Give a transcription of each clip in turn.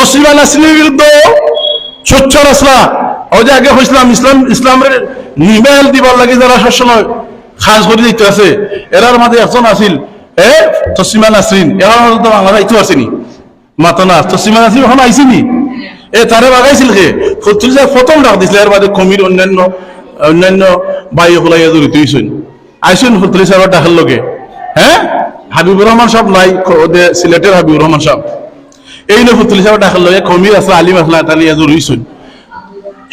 তসলিমা নাসরিনের বিরুদ্ধে সোচ্চার আসলা ওই যে আগে হয়েছিলাম, ইসলাম, ইসলামের নিবেল দিবার লাগে যারা সবসময় খাস করে দিতে আছে, এরার মাঝে একজন আছিল, এ তসলিমা নাসরিন। এরার তো বাংলা আইতো আসেনি। মাতো না, তসলিমা নাসরিন এখন আইসিনি? এ তারে বাগাইছিল কে? ফতুল যে প্রথম ডাক দিছিল, এর বাদে কমির অন্যান্য অন্যান্য বাই হলাই জড়িত হইছেন। আইসুন ফতুল সাহেবের ডাকের লগে। হ্যাঁ? হাবিবুর রহমান সাহেব নাই সিলেটের হাবিবুর রহমান সাহেব। এই নো ফতুল সাহেব ডাকের লগে কমির আসলা আলিম আসলা তালি জড়িত হইছেন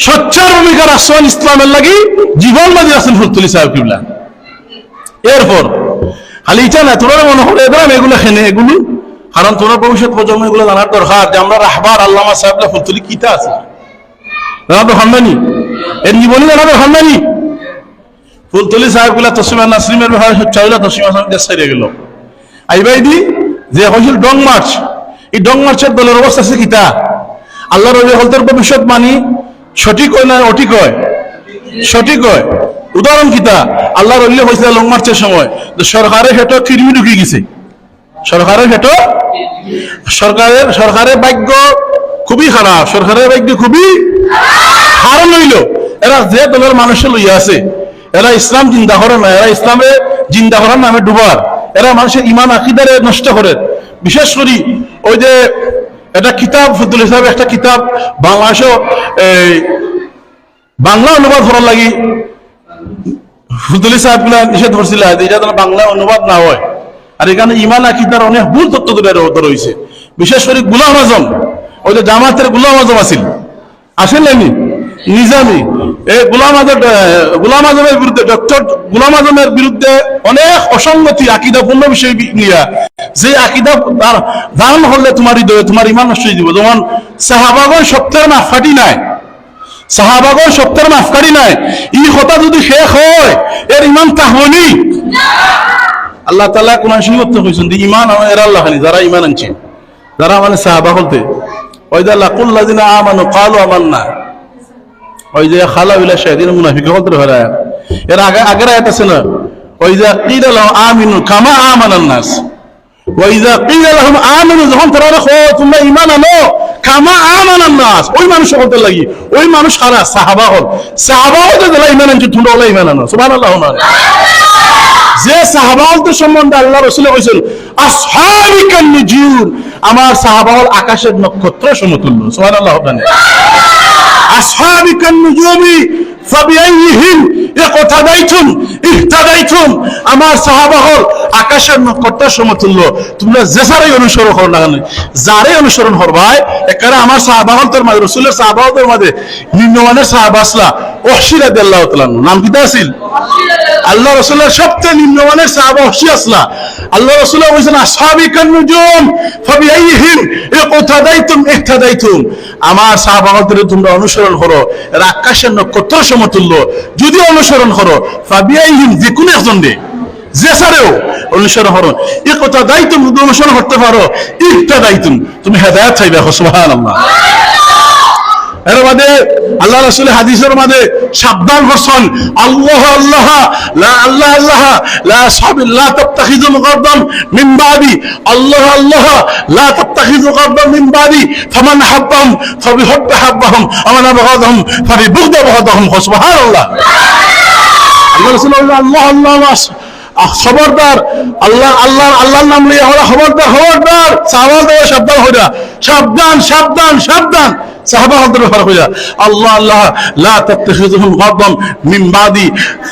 সচ্চার ভূমিকা রাষ্ট্র ইসলামের লাগি জীবন বাজি আছেন ফতুলি সাহেব কিবলা। এরপর, খালি ইচ্ছা না তোরা মনে করে এবার এগুলো খেনে, এগুলো, কারণ তোরা ভবিষ্যৎ প্রজন্ম এগুলো জানার দরকার যে আমরা রাহবার আল্লামা সাহেব ফতুলি কিতা আছে? জানা তো হামদানি এর জীবনী জানা তো হামদানি ফুলতলি সাহেবগুলা তসিমা নাসরিমের ব্যাপারে চাইলা তসিমা সাহেব দেশ সাইরে গেল। আইবাই দি যে হয়েছিল ডং মার্চ এই ডং মার্চের দলের অবস্থা আছে কিতা আল্লাহ রবি হলতের ভবিষ্যৎ মানি সঠিক হয় না অঠিক হয় সঠিক হয় উদাহরণ কিতা আল্লাহ রবিলে হয়েছিল লং মার্চের সময়। যে সরকারের হেঁটো কিরমি ঢুকে গেছে। সরকারের হেঁটো সরকারের সরকারের ভাগ্য খুবই খারাপ। সরকারের ভাগ্য খুবই হারণ হইল। এরা যে দলের মানুষের লইয়া আছে। এরা ইসলাম জিন্দা করে না। এরা ইসলামে জিন্দা করার নামে ডুবার। এরা মানুষের ইমান, আকিদারে নষ্ট করে। বিশেষ করি ওই যে একটা কিতাব ফতুল হিসাবে একটা কিতাব, বাংলাদেশও এই বাংলা অনুবাদ করার লাগি ফুতুলি সাহেবগুলা নিষেধ করছিল এটা বাংলা অনুবাদ না হয়। আর এখানে ইমান আকিদার অনেক ভুল তত্ত্ব তুলে রয়েছে বিশেষ করে গুলাম আজম, ওই যে জামাতের গুলাম আজম আছিল। আসেননি নিজামি। এই গুলাম আজম গুলাম আজমের বিরুদ্ধে, ডক্টর গুলাম আজমের বিরুদ্ধে অনেক অসঙ্গতি, আকিদাপূর্ণ বিষয় নিয়া। যে আকিদা ধারণ তোমার হৃদয়ে তোমার ইমান নষ্ট দিব। যেমন সাহাবাগন সপ্তাহের মাফাটি নাই। সাহাবাগন সপ্তাহের মাফকারি নাই। ই কথা যদি শেষ হয়, এর ইমান তাহনি আল্লাহ তালা কোন সিংহত্ব হয়েছেন ইমান আমার এরা আল্লাহ খানি যারা ইমান আনছে। যারা মানে সাহাবা বলতে ওই যে আল্লাহ কুল্লাদিনা আমানু কালু আমান্না। ওই যে খালা বিলা শাহিদিন হয় এর আগে আগের আয়াত আছে না? ওই যে কিলা আমিনু কামা আমানান নাস। ওয়াইজা কিলা লাহুম আমিনু যখন তোমরা আনো, কামা আমানান নাস। ওই মানুষ হতে লাগি। ওই মানুষ সাহাবা হল সাহাবা হতে যারা ঈমান তোমরা আনো। যে সম্বন্ধে আল্লাহ কইছেন, আসহাবিকান নুজুম আমার সাহাবাহল আকাশের নক্ষত্র সমতুল্য। সুবহানাল্লাহ জানে আসহাবিকান নুজুমি ফাবিআইহিম ইকতাদাইতুম ইহতাদাইতুম আমার সাহাবা হল আকাশের নক্ষত্র সমতুল্য। তোমরা যে সারাই অনুসরণ করো না কেন যারে অনুসরণ করবাই একারে আমার সাহাবা হল তোর মাঝে, রসুলের সাহাবা হল তোর মাঝে, নিম্নমানের সাহাবা আসলা ওহশিরা দেল্লাহ নাম কিতা আছিল আল্লাহ সবচেয়ে নিম্নমানের আসলা। আল্লাহ রসুল বলছেন আমার তোমরা অনুসরণ করো আকাশের নক্ষত্র সমতুল্য। যদি অনুসরণ করো ফাবিআইহিম যে কোনো একজন দে। যে সারেও অনুসরণ করো। এ কথা দায়িত্ব অনুসরণ করতে পারো। ইহতা দায়িত্ব তুমি। হেদায়ত চাইবে সুবহানাল্লাহ। এর মাঝে আল্লাহ রাসূলের হাদিসের মাঝে সাবধান করছেন আল্লাহ আল্লাহ লা আল্লাহ আল্লাহ লা সাহাবি লা তাত্তাখিযু মুকাদ্দাম মিন বাদি। আল্লাহ আল্লাহ লা মুকাদ্দাম মিন বাদি। হাব্বাহুম ফাবিহুব্বি হাব্বাহুম আমান আবগাদাহুম সুবহানাল্লাহ। আল্লাহ রাসূল আল্লাহ আল্লাহ আহ, খবরদার। আল্লাহ আল্লাহ, আল্লাহর নাম লিয়ে আমরা খবরদার খবরদার। দেওয়া সাবধান হইরা। সাবধান সাবধান সাবধান। সাহাবা ব্যাপার হইরা আল্লাহ আল্লাহ, লা তাত্তাখিযুহুম গাদদাম মিন বাদি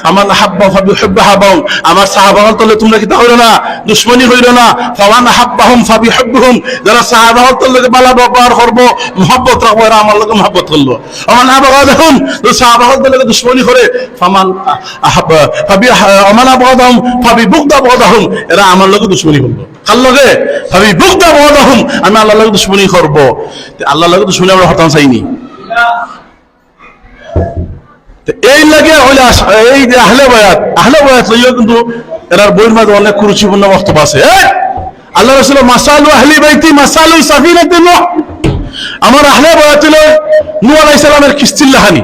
আমান হাব্বা ফাবিহুব্বি হাব্বাহুম আমার সাহাবা হল তলে তোমরা কি তা হইল না, দুশমনী হইল না ফাওয়ান হাব্বাহুম ফাবিহুব্বুহুম, যারা সাহাবা হল তলে বালা ব্যবহার করব, মহব্বত রাখব, এরা আমার লগে মহব্বত করল। আমান আবগাদাহুম তো সাহাবা হল তলে দুশমনী করে, ফামান আহাব্বা ফাবি আমান আবগাদাহুম ফাবি বুগদা আবগাদাহুম এরা আমার লগে দুশমনী করল। আবগাদাহুম আমি আল্লাহর লগে দুশমনী করব। তে আল্লাহর লগে দুশমনী আমরা হতাম চাইনি। এই লাগে হইলে এই যে আহলে বয়াত আহলে বয়াত লইও কিন্তু এরার বইয়ের মাঝে অনেক কুরুচিপূর্ণ বক্তব্য আছে? আল্লাহ রসুল মাসালু আহলি বাইতি, মাসালু সাফিনাতি নূহ। আমার আহলে বয়াত নূহ আলাইহিস সালামের কিস্তির লাহানি।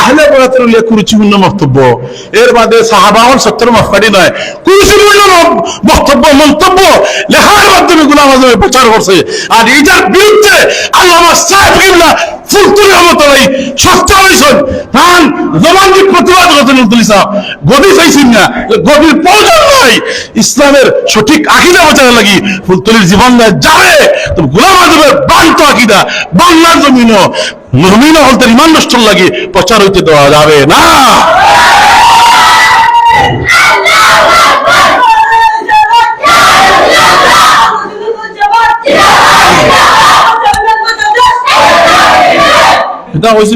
আহলে বয়াতের উল্লেখ কুরুচিপূর্ণ বক্তব্য এর বাদে সাহাবাহন সত্তর মাফকারি নয়। কুরুচিপূর্ণ বক্তব্য মন্তব্য লেখার মাধ্যমে গুলাম আজমে প্রচার করছে। আর এইটার বিরুদ্ধে সাহেব হয়েছেন তান প্রতিবাদ ইসলাম। চাইছেন না। প্রয়োজন নয় ইসলামের সঠিক আকিদা বাঁচানোর লাগি ফুলতলির জীবন যাবে। তো গোলাম আজমের বান্ত আকিদা, বাংলার জমিন মমিন হলতে ইমান নষ্ট লাগে, প্রচার হইতে দেওয়া যাবে না।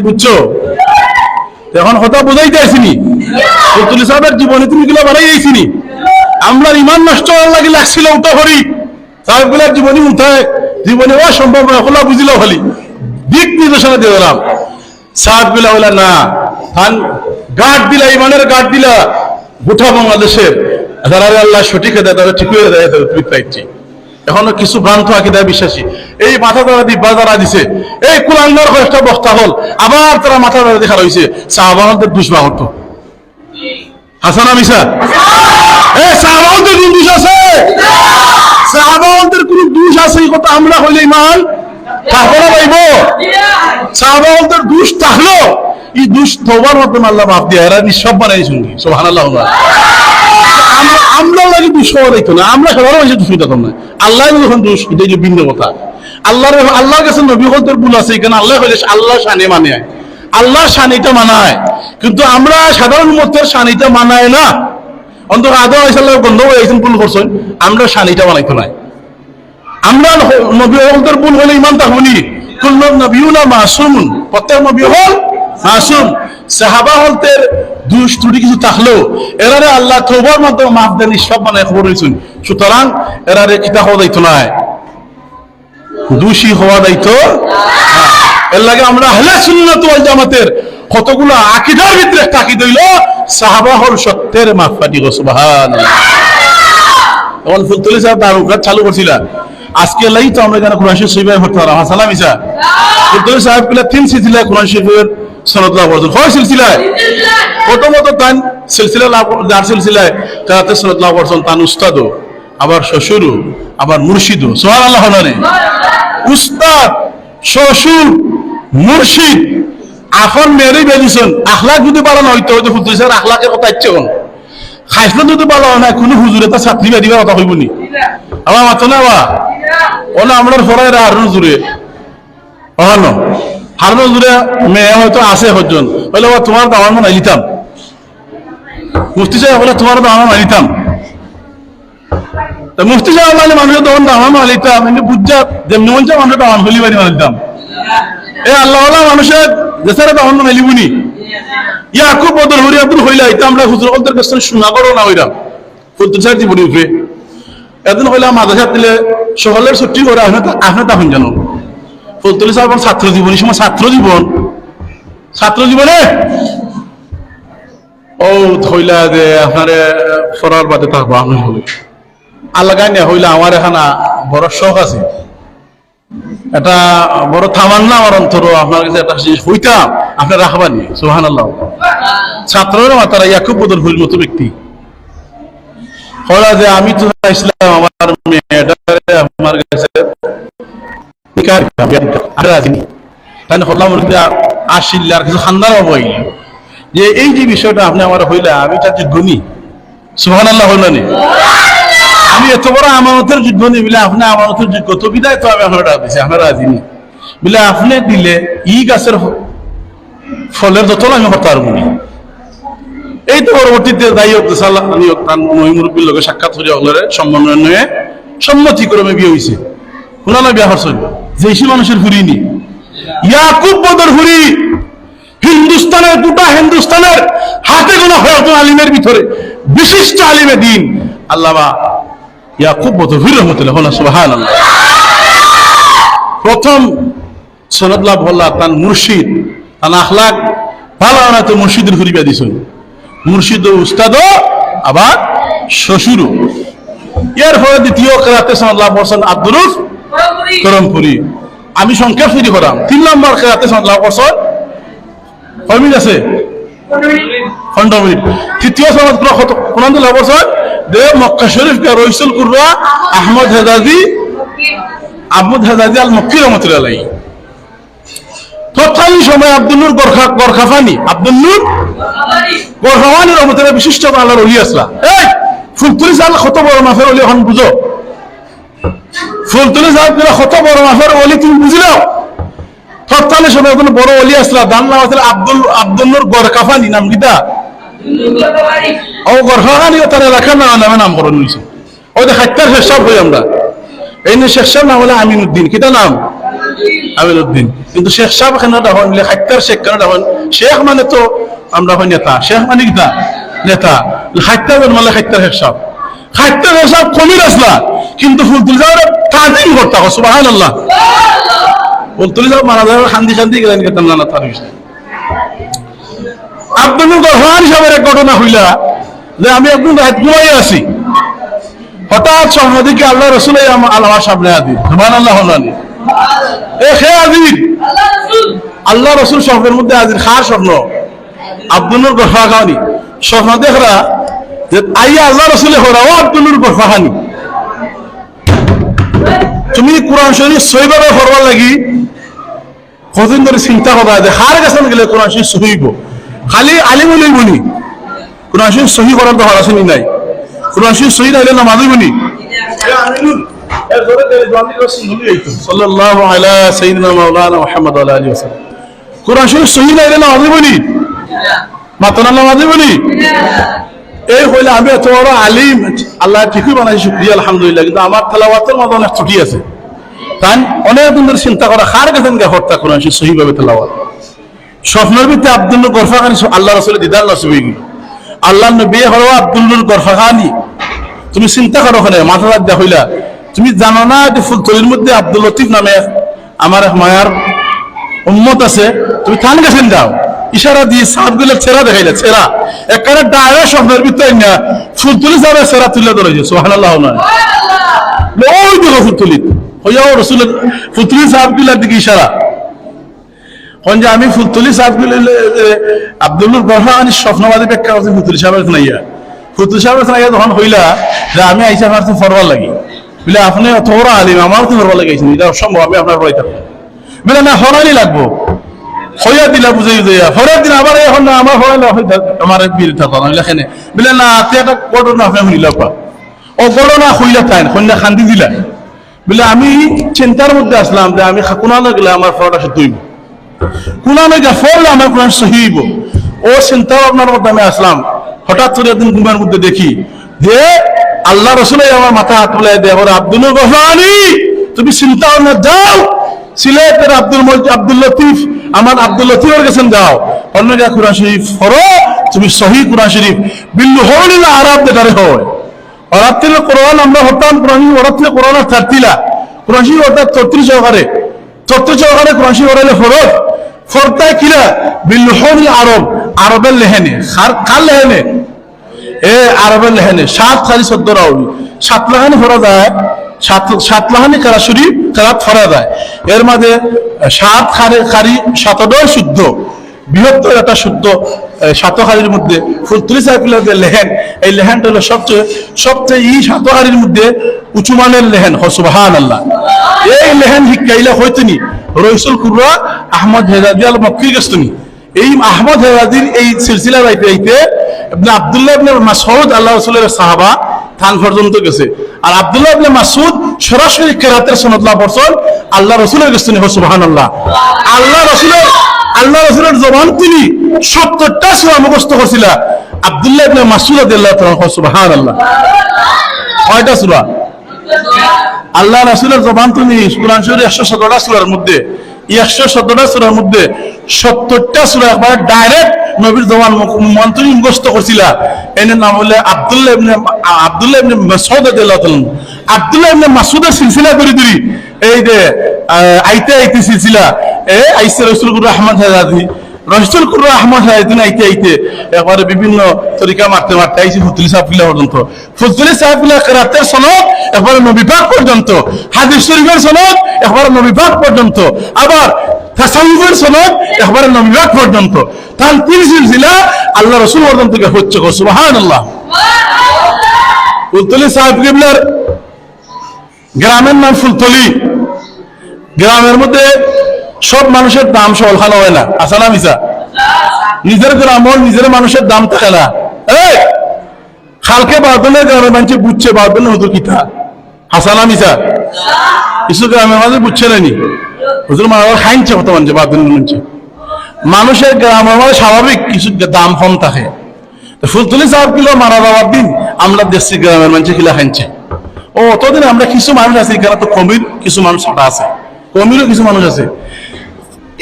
বুঝছ? এখন জীবনে তুমি গুলো বাড়াই আমরা ইমান নষ্ট হওয়ার লাগে লাগছিল, উঠা করি সাহেবগুলার জীবনী উঠায়, জীবনে অসম্ভব হলা বুঝিল খালি। দিক নির্দেশনা দিয়ে দিলাম। সাহেবগুলা হইলা না। খান গার্ড দিলা ইমানের গার্ড দিলা গোটা বাংলাদেশের যারা আল্লাহ সঠিক দেয় তারা ঠিক হয়ে দেয় তুমি পাইছি। এখনও কিছু ভ্রান্ত আকিদায় বিশ্বাসী। এই মাথা তারা দিব্যা তারা দিছে। এই কুলাঙ্গার কয়েকটা বক্তা হল। আবার তারা মাথা তারা দেখা রয়েছে সাহাবাহনদের দুষ্বাহত হাসান আমিসা এ, সাহাবাহনদের কোন দোষ আছে? সাহাবাহনদের কোন দোষ আছে এই কথা আমরা হইলে ইমান? আল্লাহ মাফ আল্লাহ আল্লাহ আছে এখানে আল্লাহ আল্লাহ শানে মানে আল্লাহর শানিটা মানায়। কিন্তু আমরা সাধারণ মতের শানিটা মানায় না। অন্তত আদম আইসাল্লাহ গন্ধ হয়ে ভুল করছেন, আমরা শানিটা বানাইতো নাই। আমরা নবী হলতের ভুল হলে ইমান থাকব নি কুল্লু নবীউনা মাসুম প্রত্যেক নবী হল মাসুম। সাহাবা হলতের দুষ ত্রুটি কিছু থাকলেও এরারে আল্লাহ মাধ্যমে মাফ দেন সব মানে খবর হয়েছেন সুতরাং এরারে কিতা হওয়া দায়িত্ব দোষী হওয়া দায়িত্ব। এর লাগে আমরা আহলে সুন্নাত ওয়াল জামাতের কতগুলো আকিদার ভিতরে আকিদ হইল, সাহাবা হল সত্যের মাফাটি গো, সুবহানাল্লাহ। ফুলতলি সাহেব চালু করছিল আজকে লাই তো আমরা এখানে কোরআন শরীফ সইবাই ভর্তি হলাম। হাসালাম ইসা ফুলতলি সাহেবগুলা তিন সিলসিলা কোরআন শরীফের সনদ লাভ করছেন হয় সিলসিলায়? প্রথমত তান সিলসিলা লাভ যার সিলসিলায় তাতে সনদ লাভ করছেন তান উস্তাদও, আবার শ্বশুরও, আবার মুর্শিদও। সোহান আল্লাহ হলানে উস্তাদ, শ্বশুর, মুর্শিদ এখন মেরে বেরিয়েছেন আখলাক যদি বাড়ানো হইতো, হয়তো ফুলতলি সাহেব আখলাকের কথা ইচ্ছে কোন খাইসলে যদি হয় না, কোনো হুজুরে তার ছাত্রী বাদিবার কথা কইব নি আমার মাতো না বা ওনা আমরা ফরাই হারুন জুড়ে। অহানো হারুন জুড়ে মেয়ে হয়তো আছে হজন বলে, ও, তোমার আমার মনে হয় মুফতি সাহেব বলে, তোমার আমার মনে তা মুফতি সাহেব মানে মানুষের তখন দাম আমার নিতাম কিন্তু বুঝা, যেমনি মন চায় মানুষের দাম হলি বাড়ি নিতাম এ আল্লাহ মানুষের দেশের দাম মনে লিবুনি। ইয়াকুব বদর হরি আব্দুল হইলা এটা আমরা হুজুর কাছে শোনা করো না হইলাম ফুলতু চার জীবনী উঠবে এদিন হইলাম মাদ্রাসা দিলে সকলের ছুটি করে আপনি আপনি তখন জানো ফুলতুলি সাহেব ছাত্র জীবনী সময় ছাত্র জীবন। ছাত্র জীবনে? ও হইলা যে আপনারে ফরার বাদে থাকব আমি হলে। আল্লাহ গাই না হইলা আমার এখানে বড় শখ আছে। এটা বড় থামান না আমার অন্তর, আপনার কাছে একটা জিনিস হইতাম আপনি রাখবানি সুহান আল্লাহ ছাত্ররা মাতারা ইয়াকুব বদল হইল মতো ব্যক্তি। হলা যে আমি তো ইসলাম নি। যে এই যে বিষয়টা আপনি আমার আমি তার নি হইল নি আমি এত বড় আমানতের যোগ্য নেই বলে আপনি আমানতের যোগ্য তো বিদায় তো আমি আপনার দিছি নি বলে আপনি দিলে ই গাছের ফলের যত আমি হতে পারব নি এই তো পরবর্তীতে দায়ী হোক সাল্লাহ নিয়োগ তার মহিমুরব্বীর লোকের সাক্ষাৎ হয়ে হলে সম্মানয় নিয়ে সম্মতি ক্রমে বিয়ে হয়েছে শুনানা বিয়া হরছেন যেসি মানুষের হুরিনি ইয়াকুব বদর হুরি। হিন্দুস্তানের গোটা হিন্দুস্তানের হাতে গোনা হয়তো আলিমের ভিতরে বিশিষ্ট আলিমে দিন। আল্লামা ইয়াকুব বদর হুরি রহমতুল্লাহ সুবাহান প্রথম সনদ লাভ হল্লা তার মুর্শিদ, তার আখলাক ভালো না তো মুর্শিদের হুরি বিয়া দিছেন মুর্শিদ ও উস্তাদ আবার শ্বশুরও। এরপরে দ্বিতীয় কেরাতে সনদ লাভ করছেন আব্দুরুফ করমপুরি। আমি সংক্ষেপ ফিরি করাম, তিন নম্বর কেরাতে লাভ করছেন কয় মিনিট আছে? পনেরো তৃতীয় কোন লাভ দে মক্কা শরীফকে রইসুল কুররা আহমদ হেজাজি আহমদ হেজাজি আল মক্কি রহমতুল্লাহ তৎকালীন সময় আব্দুল নূর গরখা গরখাফানি। আব্দুল নূর গরখাফানি রহমতুল্লাহ বিশিষ্ট আল্লাহর অলি আসলা এই, ফুলতুলি সাল বড় মাফের অলি এখন বুঝো ফুলতুলি সাল বড় মাফের অলি তুমি বুঝিলাও সময় একজন বড় অলি আসলা দান নাম আসলে আব্দুল আব্দুল নূর গরখাফানি নাম কিতা ও গরখাফানি তার এলাকার নাম নামে নামকরণ হয়েছে ওই যে খাত্যার শেষ হই আমরা। এই নিয়ে সাহেব নাম হলে আমিনুদ্দিন। কিতা নাম? আমিনুদ্দিন কিন্তু শেখ খাত্যার শেখ কেন দেখুন শেখ মানে তো আমরা হই নেতা। শেখ মানে নেতা। মানে শেখ শেখ কমির আসলা কিন্তু ফুলতুল আল্লাহ ফুলতুল মারা গেলেন কেতাম না তার আব্দুল এক ঘটনা হইলা, যে আমি ঘুমাই আছি। হঠাৎ আল্লাহ রসুল আমার সামনে আদি সুবাহান আল্লাহ হলানি আল্লাহ রসুল। স্বপ্নের মধ্যে আজির খার স্বপ্ন। আব্দুল্লুর গফা খাওয়ানি। স্বপ্ন দেখরা যে আইয়া আল্লাহ রসুলে হরা ও আব্দুল্লুর গফা খানি তুমি কোরআন শরীফ সইভাবে হরবার লাগি কতদিন ধরে চিন্তা করা যে হার গেছে গেলে কোরআন শরীফ সহিব। খালি আলিম হলেই বলি কোরআন শরীফ সহি করার তো হরা শুনি নাই। কোরআন শরীফ সহি না মাঝে বলি আল্লাহ অনেক চিন্তা স্বপ্নের ভিত্তি আব্দুল আল্লাহ রসুলের দিদার আল্লাহ নবী হলো আব্দুল গরফাখানি তুমি চিন্তা করো মাথা হইলা। তুমি জানো না ফুলতলির মধ্যে আব্দুল লতিফ নামে আমার মায়ার উম্মত আছে? তুমি থান গেছেন যাও ইশারা দিয়ে সাপগুলো ছেড়া দেখাইলে, ছেড়া। একারে ডায়রা স্বপ্নের ভিতরে না ফুলতুলি সাহেবের ছেড়া তুলে ধরেছে সোহান আল্লাহ ওই দেখো হইয়াও দিকে ইশারা। হন যে আমি ফুলতুলি সাহেবগুলো আব্দুল্লুর গরহানি স্বপ্নবাদী ব্যাখ্যা করছি নাইয়া ফুলতুলি তখন হইলা যে আমি আইসা আমার তো ফরবার লাগি। বলে, আপনি অত বড় আলিম আমারও তো ফরবার লাগাইছেন এটা অসম্ভব আমি আপনার পড়াই থাকব। বলে, না, হরানি লাগবো। হইয়া দিলা, বুঝাই দিয়া হরে দিন আবার এখন না, আমার হরাইলে আমার বিল থাকা লেখেনে বলে, না তে একটা ঘটনা আপনি শুনিলা পা ও ঘটনা হইলা তাই সন্ধ্যা খান্দি দিলা। বলে, আমি চিন্তার মধ্যে আসলাম যে আমি কোনানো গেলে আমার ফলটা সে তুইব কোনানো গিয়ে ফল আমার কোরআন সহিব। ও চিন্তা ভাবনার মধ্যে আমি আসলাম। হঠাৎ করে একদিন ঘুমের মধ্যে দেখি যে আল্লাহ রসুলাই আমার মাথা হাত তুলে দেয় আব্দুল গহরানি তুমি চিন্তা ভাবনা যাও সিলেটের আব্দুল আব্দুল লতিফ, আমার আব্দুল লতিফের কাছে যাও অন্য জায়গায় কোরআন শরীফ ফরো তুমি সহি কোরআন শরীফ। বিল্লু হরিলা আরব দেখারে হয়। অরাত থেকে কোরআন আমরা হতাম, কোরআন থেকে কোরআন আর থার্তিলা কোরআন শরীফ অর্থাৎ তত্রিশ সহকারে তত্রিশ সহকারে কোরআন শরীফ ওরাইলে কিরা বিল্লু হরিল আরব। আরবের লেহেনে কার লেহেনে। এ আরবের লেহেনে, সাত খালি চোদ্দ রাউলি সাত লাহানি ফরা যায়, সাত সাত লাহানি কারা শরীফ কারাত ফরা যায়। এর মাঝে সাত খারে খারি সাতডয় শুদ্ধ। বৃহত্তর একটা শুদ্ধ সাতহারির মধ্যে ফুলতুলি সাইফুলের যে লেহেন, এই লেহেনটা হলো সবচেয়ে সবচেয়ে এই সাতহারির মধ্যে উঁচু মানের লেহেন। হসুবাহান আল্লাহ এই লেহেন শিক্ষাইলে হয়তনি রইসুল কুররা আহমদ হেজাদি আল মক্কির গেস্তনি এই আহমদ হেজাদির এই সিলসিলা রাইতে রাইতে আব্দুল্লাহ ইবনে মাসউদ আল্লাহ রাসূলের সাহাবা, থান পর্যন্ত গেছে। আর আব্দুল্লাহ ইবনে মাসউদ সরাসরি কেরাতের সনদ লাভ করছেন আল্লাহ রাসূলের গেস্তনি সুবহানাল্লাহ। আল্লাহ রাসূলের আল্লাহ রাসূলের জবান তিনি 70টা সূরা মুখস্থ করছিল। আব্দুল্লাহ ইবনে মাসউদ রাদিয়াল্লাহু তাআলা সুবহানাল্লাহ। কয়টা সূরা? আল্লাহ রাসূলের জবান তুমি কোরআন শরীফের 117টা সূরার মধ্যে একশো সতেরোটা সুরার মধ্যে সত্তরটা সুরা একবার ডাইরেক্ট নবীর জবান মন্ত্রী মুখস্থ করছিলা। এনে নাম হলে আব্দুল্লাহ ইবনে আব্দুল্লাহ ইবনে মাসউদ রাদিয়াল্লাহু আব্দুল্লাহ ইবনে সিলসিলা করে দিলি এই যে আইতে আইতে সিলসিলা। এ আইসা রাসূলুল্লাহ আহমদ হাজাদি রহিসুল কুর আহমদ সাহেদিন আইতে আইতে একবারে বিভিন্ন তরিকা মারতে মারতে আইছি ফুতুলি সাহেবগুলা পর্যন্ত। ফুতুলি সাহেবগুলা রাতের সনদ একবারে নবিভাগ পর্যন্ত। হাদিস শরীফের সনদ একবারে পর্যন্ত। আবার তাসাউফের সনদ একবারে নবিভাগ পর্যন্ত। তার তিন সিলসিলা আল্লাহ রসুল পর্যন্ত হচ্ছে সুবাহান আল্লাহ ফুলতলি সাহেব কিবলার গ্রামের নাম ফুলতলি। গ্রামের মধ্যে সব মানুষের দাম সলখানো হয় না। আসা না মিশা নিজের গ্রামর নিজের মানুষের দাম থাকে না। খালকে বাদনের গ্রামের মানুষ বুঝছে বাদনের হুজুর কিতা? হাসানা মিশা কিছু গ্রামের মাঝে বুঝছে নানি হুজুর মানুষ খাইছে কত মানুষ বাদনের মানুষ মানুষের গ্রামের মাঝে স্বাভাবিক, কিছু দাম কম থাকে। তো ফুলতুলি সাহেব কিলো মারা যাওয়ার দিন আমরা দেশি গ্রামের মানুষ কিলা খাইছে ও, অতদিন আমরা কিছু মানুষ আছে, এখানে তো কমির কিছু মানুষ আছে। কমিরও কিছু মানুষ আছে।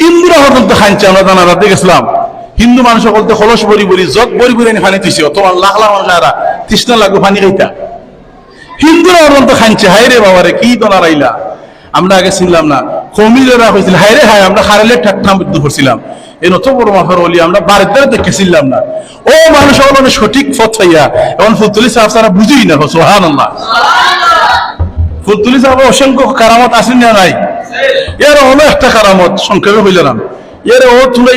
ইন্দুরা পর্যন্ত খাইছে আমরা জানা রাতে গেছিলাম। হিন্দু মানুষ বলতে খলস বরি বরি জগ বরি বরি পানি তুইছে অত লাখ লাখ মানুষ আরা তৃষ্ণা লাগু পানি খাইতা। হিন্দুরা পর্যন্ত খাইছে হাই রে বাবা রে কি দোনা রাইলা আমরা আগে চিনলাম না। কমিরেরা হয়েছিল হাই রে হাই আমরা খারালে ঠাট্টা মৃত্যু করছিলাম। এই নত বড় মাফার বলি আমরা বাড়িতে দেখেছিলাম না। ও মানুষ হলো সঠিক পথ হইয়া এখন ফুতুলি সাহেব সারা বুঝি না সোহান আল্লাহ ফুলতুলি সাহেব অসংখ্য কারামত আসেন না নাই? এর হলো একটা কারামত, সংক্ষেপে হইল না এর ও তুলে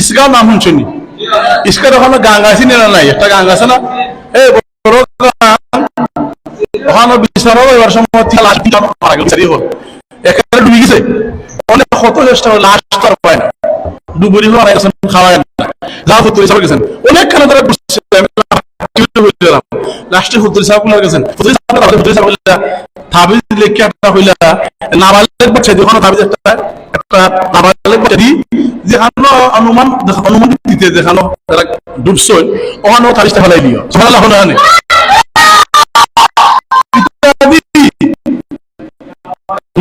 ইসগা নাম শুনছনি ইসকার ওখানে গাং আছে না নাই? একটা গাং আছে না? এই বড় গাং ওখানে বিচার এবার সময় মারা গেল এখানে ডুবে গেছে। অনেক কত চেষ্টা হলো লাশ তো আর পায় না। ডুবুরি গেছেন খাওয়ায় না। যা ফুতুলি সাহেব গেছেন। অনেক খানা তারা লাস্টে ফুতুলি সাহেব গেছেন। ফুতুলি সাহেব ফুতুলি সাহেব একটা হইলা? নাবালের একটা? একটা নাবালের দি যেখানে অনুমান অনুমান দিতে যেখানে তারা ডুবছই ওখানে তাবিজটা ফেলাই দিও। হনে